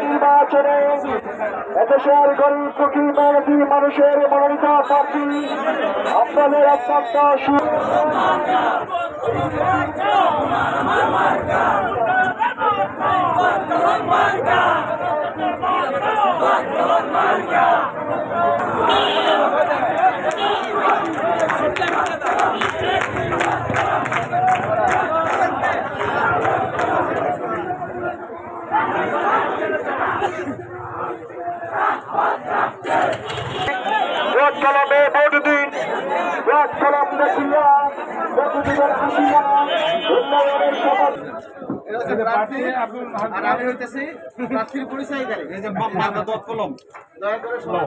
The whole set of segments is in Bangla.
নির্বাচনে এদেশের গরিব দুঃখী মেহনতি মানুষের মনোনীত প্রার্থী আপনাদের অত্যন্ত সু ভোট কলমে ভোট দিন ভোট কলম দেখিয়া ভোট দিবেন হাসিয়া উন্নয়নের শপথ প্রার্থী আব্দুল মাহাদ আর আমি হইতেছি প্রার্থীর পরিচয়কারী এই যে মার্কা দত কলম। দয়া করে সবাই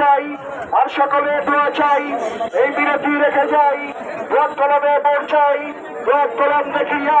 চাই, আর সকলে দোয়া চাই, এই বিরতি রেখে যাই ভোট কলমে ভোট চাই ভোট কলম দেখিয়া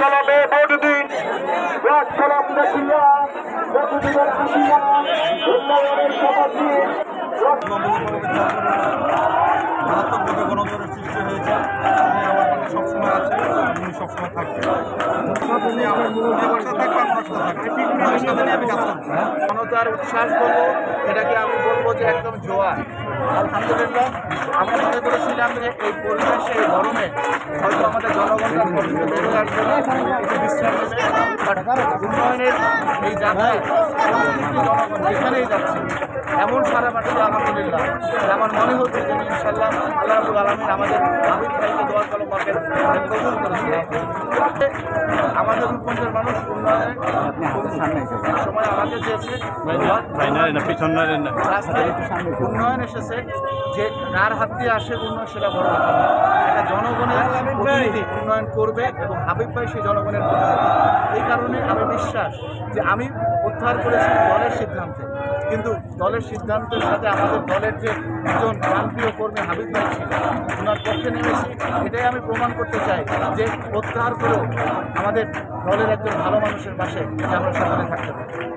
কলমে ভোট দিন। ভোট কলম দেখিয়া মারাত্মকভাবে গণজোয়ারের সৃষ্টি সবসময় থাকবেন উনি আমার যে পাশে থাকবে আমার থাকবে কাজ করব এটাকে আমি বলব যে একদম জোয়ার। আলহামদুলিল্লাহ আমি মনে করেছিলাম যে এই পরিবেশে, এই গরমে হয়তো আমাদের জনগণরা কষ্ট বেরোয় আসবে না উন্নয়নের এই যাত্রায় জনগণ যেখানেই যাচ্ছে, এমন সারা পাঠিয়ে আলহামদুলিল্লাহ। আমার মনে হচ্ছে যে ইনশাল্লাহ আল্লাহ আলমিন আমাদের মার্কেট কবুল করেছে আমাদের রূপগঞ্জের মানুষ উন্নয়নে এক সময় আমাকে চেয়েছে। রাস্তায় উন্নয়ন এসেছে যে কার হাত দিয়ে আসে উন্নয়ন সেটা বড় এটা জনগণের প্রতিনিধি উন্নয়ন করবে এবং হাবিব ভাই সেই জনগণের প্রতিনিধি। এই কারণে আমি বিশ্বাস যে আমি উদ্ধার করেছি দলের সিদ্ধান্তে। কিন্তু দলের সিদ্ধান্তের সাথে আমাদের দলের যে একজন প্রান্তীয় কর্মী হাবিব ভাই ছিল ওনার পক্ষে নেমেছি, এটাই আমি প্রমাণ করতে চাই যে প্রত্যাহার করেও আমাদের দলের একজন ভালো মানুষের পাশে আমরা সকলে থাকতে পারি।